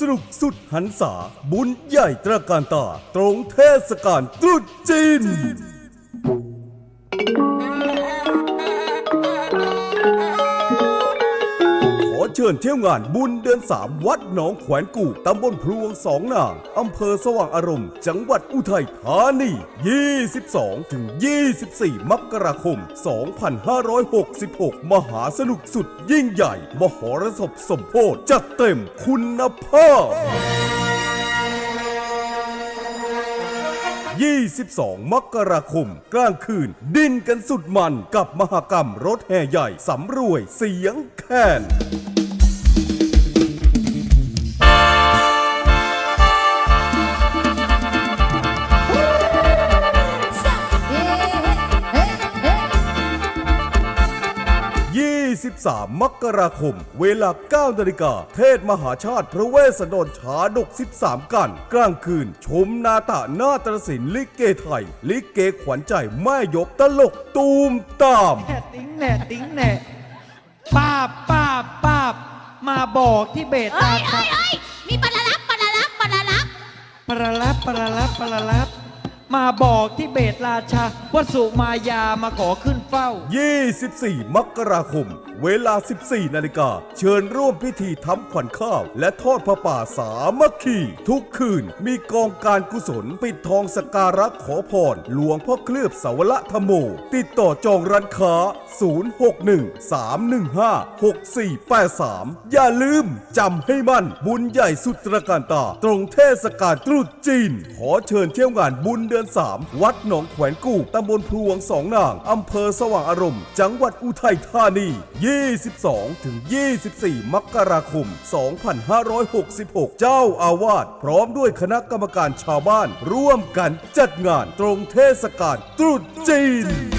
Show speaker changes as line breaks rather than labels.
สนุกสุดหันษาบุญใหญ่ตระการตา ตรงเทศกาลตรุษจีน เชิญเที่ยวงานบุญเดือนสามวัดหนองแขวนกู่ตำบลพลวงสองนางอำเภอสว่างอารมณ์ จังหวัดอุทัยธานี 22 ถึง 24 มกราคม 2566 มหาสนุกสุดยิ่งใหญ่ มหรสพสมโพธิจัดเต็มคุณภาพ22 มกราคม กลางคืน ดินกันสุดมันกับมหกรรมรถแห่ใหญ่สำรวยเสียงแคน 23มกราคม เวลา 9 นาฬิกา เทศมหาชาติพระเวสสันดรชาดก 13 กัน กลางคืน ชมนาตะนาตรศิลป์ลิเกไทย ลิเกขวัญใจแม่ยกตลกตูมตาม
แหน่ติ้งแหน่ติ้งแหน่ป้าบป้าบป้าบมาบอกที่เบต
เอ้
ตายค
เอ้
รับ
ยเอ้ยมีปลาลับปลาลับปลาลับ
ปรลับปรลับปรลับ มาบอกที่เบตราชาว่าสุมายามาขอขึ้นเฝ้า
24 มกราคม เวลา 14 นาฬิกา เชิญร่วมพิธีทำขวัญข้าว และทอดพระป่าสามัคคี ทุกคืนมีกองการกุศลปิดทองสการะขอพร หลวงพ่อเคลือบสาวละธรรมโม ติดต่อจองร้านค้า 061-315-6483 อย่าลืมจำให้มั่น บุญใหญ่สุดตระการตา ตรงเทศกาลตรุษจีน ขอเชิญเที่ยวงานบุญเดือน3 วัดหนองแขวนกู่ตำบลพลวงสองนางอำเภอสว่างอารมณ์ จังหวัดอุทัยธานี 22 ถึง 24 มกราคม 2566 เจ้าอาวาสพร้อมด้วยคณะกรรมการชาวบ้าน ร่วมกันจัดงานตรงเทศกาลตรุษจีน